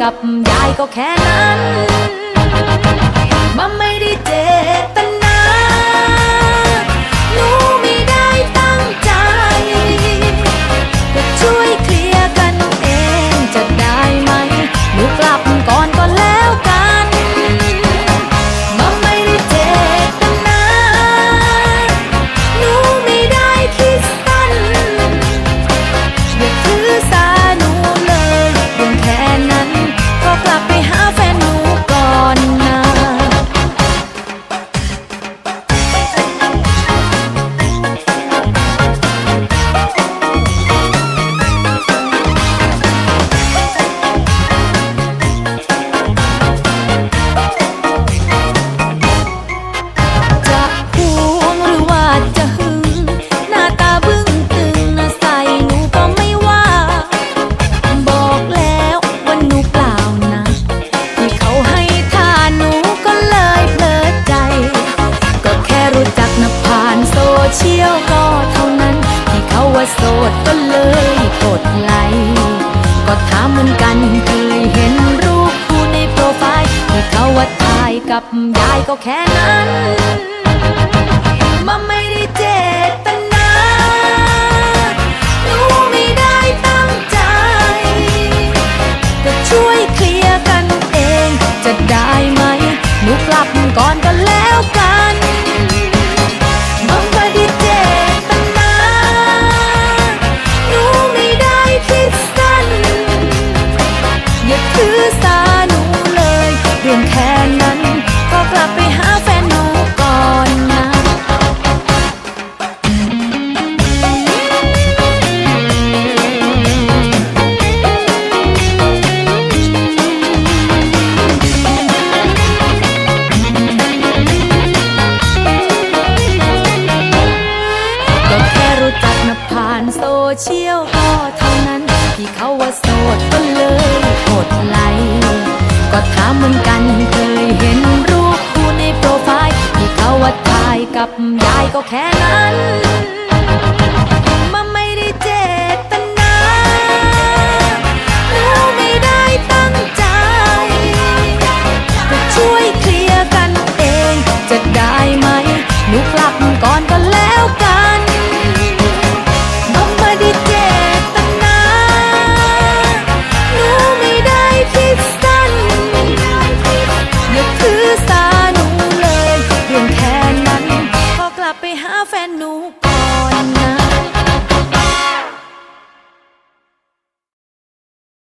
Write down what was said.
กับยายก็แค่นั้นมันไม่ได้เจ็บ แล้วก็เท่านั้น ที่เขาว่าโสดก็เลยกดไลค์ก็ถามเหมือนกันเคยเห็นรูปคู่ในโปรไฟล์ที่เขาว่าถ่ายกับยายก็แค่นั้น เชียวก็เท่านั้น ที่เขาว่าโสดก็เลยกดไลค์ก็ถามเหมือนกันเคยเห็นรูปคู่ในโปรไฟล์ที่เขาว่าถ่ายกับยายก็แค่นั้น แฟนหนูก่อนนะ